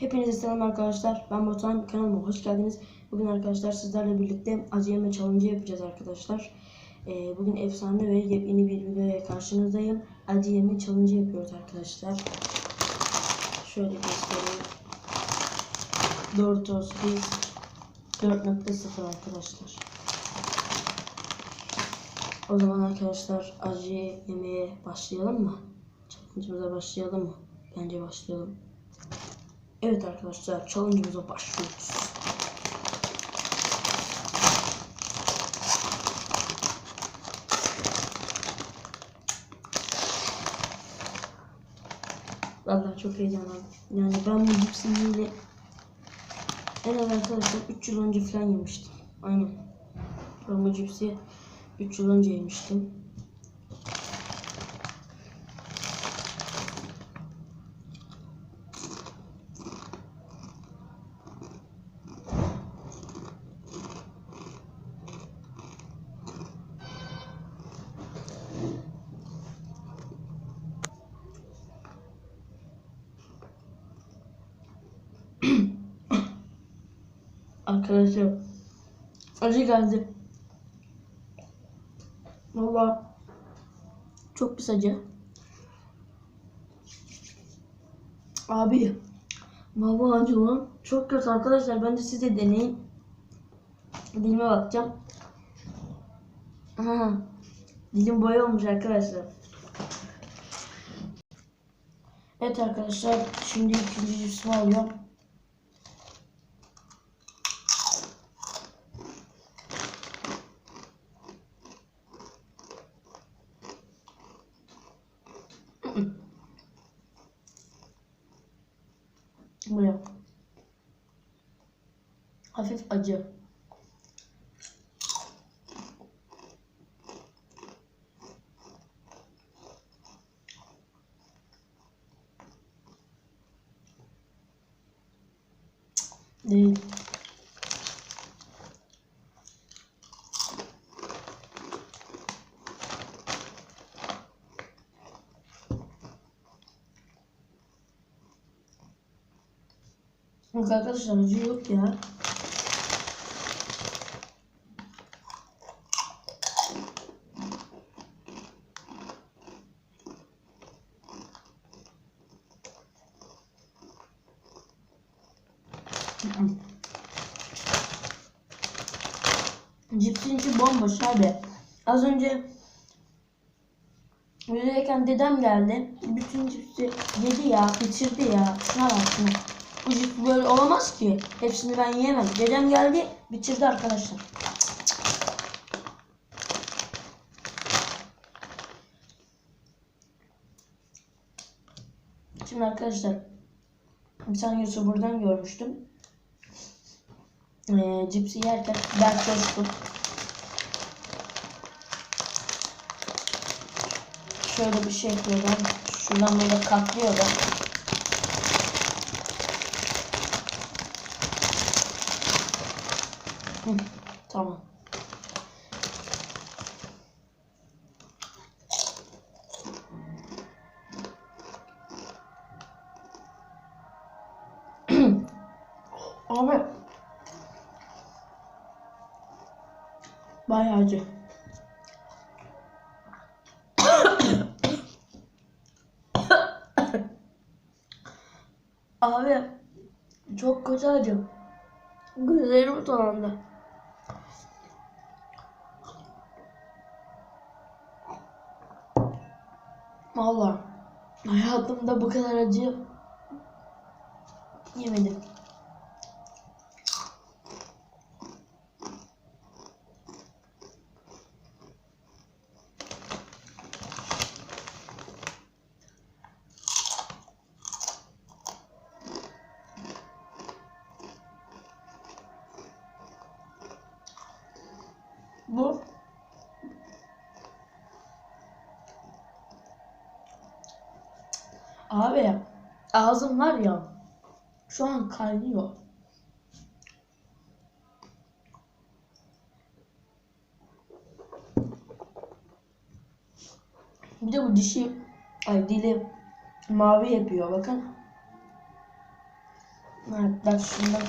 Hepinize selam arkadaşlar. Ben Batuhan. Kanalıma hoş geldiniz. Bugün arkadaşlar sizlerle birlikte acı yeme challenge yapacağız arkadaşlar. Ee, bugün efsane ve yepyeni bir videoya karşınızdayım. Acı yeme challenge yapıyoruz arkadaşlar. Şöyle göstereyim. Doritos biz 4.0 arkadaşlar. O zaman arkadaşlar acı yemeye başlayalım mı? Challenge'ımıza başlayalım mı? Bence başlayalım. Evet arkadaşlar challenge'ımıza başlıyoruz. Vallahi çok heyecanlandım. Yani ben bu yiyeli en az arkadaşlar 3 yıl önce falan yemiştim. Aynen. Ben bu cipsi 3 yıl önce yemiştim. Arkadaşlar acı geldi. Valla çok pis acı. Abi Baba acı lan. Çok kötü arkadaşlar. Bence siz de deneyin. Dilime bakacağım. Aha. Dilim boya arkadaşlar. Evet arkadaşlar. Şimdi ikinci cipsimi alıyorum. Hafif acı. Değil. Yok arkadaşlar acı yok ya. Cipsin içi bomboş abi. Az önce Yürürken dedem geldi. Bütün cipsi yedi ya, bitirdi ya. Şuna bak. Bu cips böyle olamaz ki. Hepsini ben yiyemem. Dedem geldi, bitirdi arkadaşlar. Şimdi arkadaşlar bir tane YouTuber'dan görmüştüm. Ee, cipsi yerken ben coştum. Şöyle bir şey yapıyorlar. Şuradan böyle katlıyorlar. Hı, tamam. Abi. Bayağı acı. Abi çok kötü acı. Gözlerim dolandı. Vallahi hayatımda bu kadar acı yemedim. Bu Abi ağzım var ya şu an kaynıyor. Bir de bu dişi ay dili mavi yapıyor bakın. Evet bak şundan.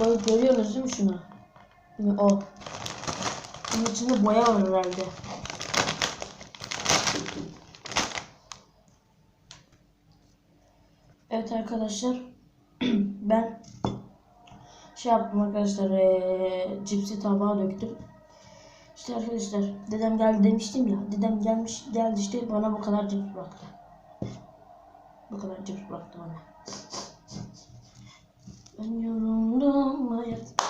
Bak görüyorsunuz değil mi şunu? O. Bunun içinde boya var herhalde. Evet arkadaşlar. ben şey yaptım arkadaşlar. Ee, cipsi tabağa döktüm. İşte arkadaşlar dedem geldi demiştim ya. Dedem gelmiş geldi işte bana bu kadar cips bıraktı. Bu kadar cips bıraktı bana. Ben yoruldum hayat.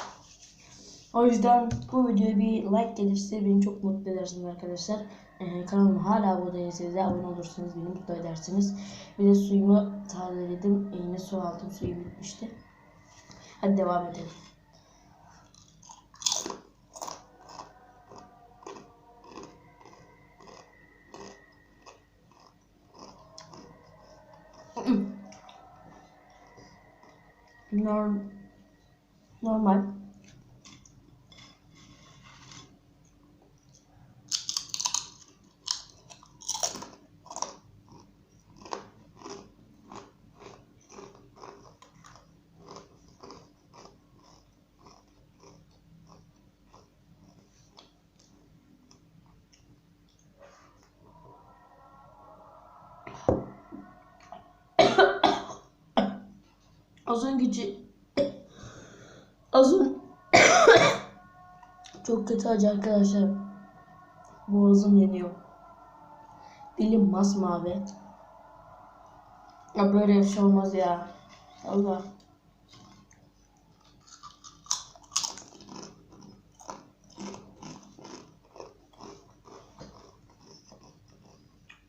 O yüzden bu videoya bir like gelirse beni çok mutlu edersiniz arkadaşlar. Ee, kanalıma hala abone değilseniz de abone olursanız beni mutlu edersiniz. Bir de suyumu tazeledim. Yine su aldım. Suyu bitmişti. Hadi devam edelim. Norm normal. Az önceki az ön... çok kötü acı arkadaşlar. Boğazım yanıyor. Dilim masmavi. Ya böyle şey olmaz ya. Allah.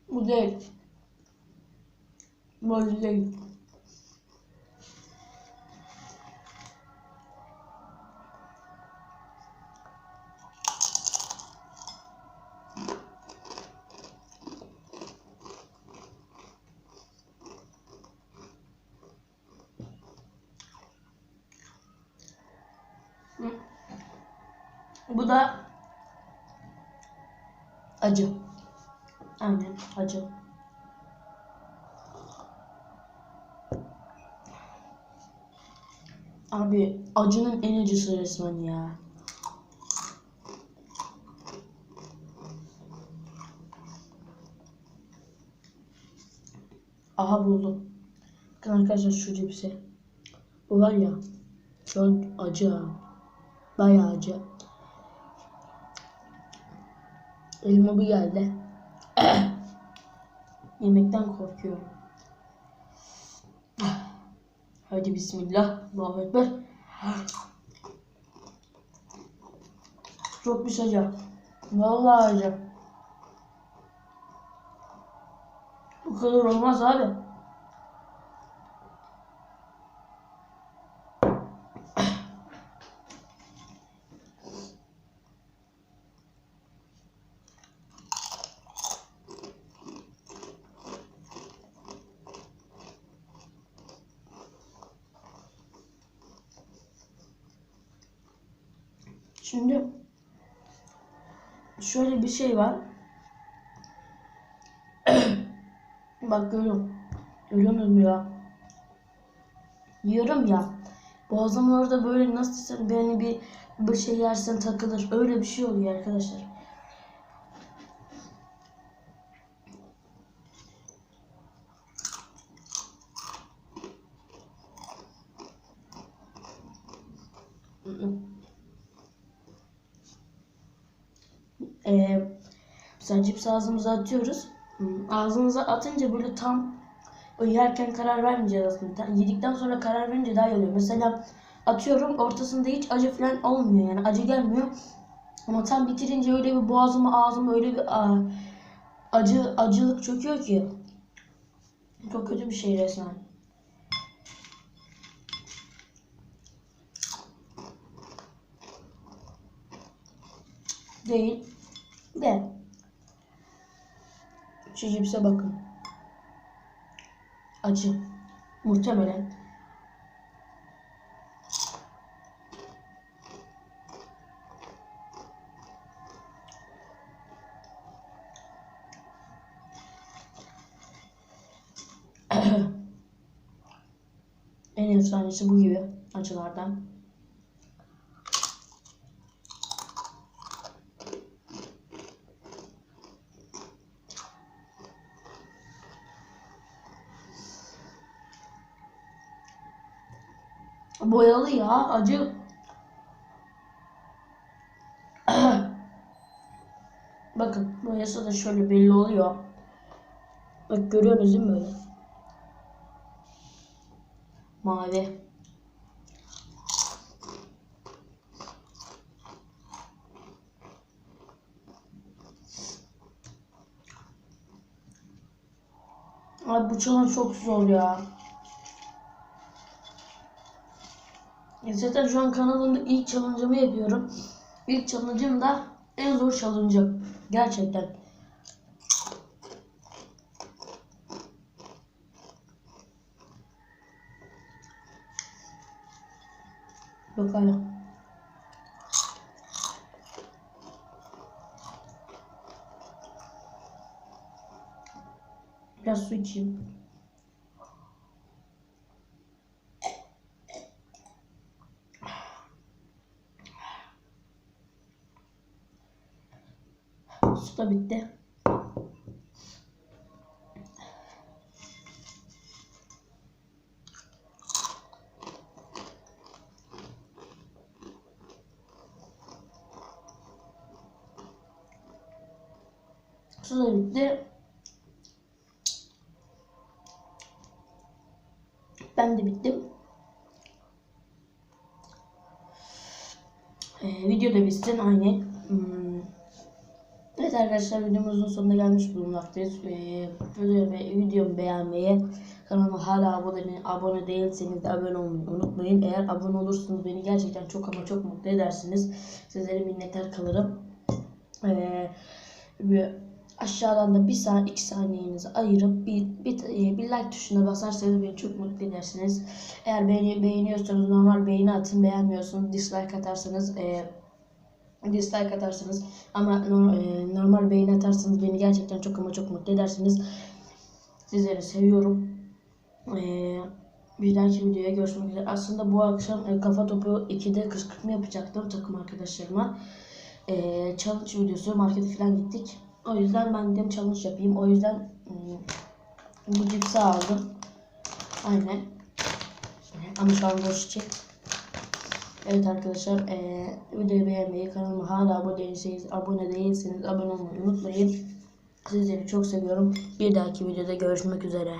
Bu değil. Bu değil. Bu da acı. Aynen acı. Abi acının en acısı resmen ya. Aha buldum. Bakın arkadaşlar şu cipsi. Bu var ya. Çok acı ha. Bayağı acı. Elime bir geldi. Yemekten korkuyorum. Hadi bismillah. Allahu Ekber. Çok pis acı. Vallahi acı. Bu kadar olmaz abi. Şimdi şöyle bir şey var. Bak görüyorum. Görüyor musun ya? Yiyorum ya. Boğazım orada böyle nasıl desem beni bir bir şey yersen takılır. Öyle bir şey oluyor arkadaşlar. Ee, mesela cips ağzımıza atıyoruz. Ağzımıza atınca böyle tam o yerken karar vermeyeceğiz aslında. Yedikten sonra karar verince daha iyi oluyor. Mesela atıyorum ortasında hiç acı falan olmuyor yani acı gelmiyor. Ama tam bitirince öyle bir boğazıma ağzıma öyle bir aa, acı acılık çöküyor ki. Çok kötü bir şey resmen. Değil. De. Şu cipse bakın. Acı. Muhtemelen. En efsanesi bu gibi acılardan. Boyalı ya acı. Bakın boyası da şöyle belli oluyor. Bak görüyorsunuz değil mi böyle? Mavi. Ay bu challenge çok zor ya. Ya Zaten şu an kanalımda ilk challenge'ımı yapıyorum. İlk challenge'ım da en zor challenge'ım. Gerçekten. Yok hala. Biraz su içeyim. Su da bitti. Su da bitti. Ben de bittim. Ee, video da bitsin aynı. Evet arkadaşlar videomuzun sonuna gelmiş bulunmaktayız. Ee, videomu, videomu beğenmeyi, kanalıma hala abone, abone değilseniz de abone olmayı unutmayın. Eğer abone olursanız beni gerçekten çok ama çok mutlu edersiniz. Sizlere minnettar kalırım. Ee, aşağıdan da bir saniye iki saniyenizi ayırıp bir, bir, e, bir like tuşuna basarsanız beni çok mutlu edersiniz. Eğer beğeni, beğeniyorsanız normal beğeni atın, beğenmiyorsanız dislike atarsanız e, dislike atarsanız ama e, normal beğeni atarsanız beni gerçekten çok ama çok mutlu edersiniz. Sizleri seviyorum. E, bir dahaki videoya görüşmek üzere. Aslında bu akşam e, kafa topu 2'de kışkırtma yapacaktım takım arkadaşlarıma. E, challenge videosu markete falan gittik. O yüzden ben dedim challenge yapayım. O yüzden hmm, bu cipsi aldım. Aynen. Ama şu an boş çek. Evet arkadaşlar eee videoyu beğenmeyi, kanalıma hala abone değilseniz, abone değilseniz abone olmayı unutmayın. Sizleri çok seviyorum. Bir dahaki videoda görüşmek üzere.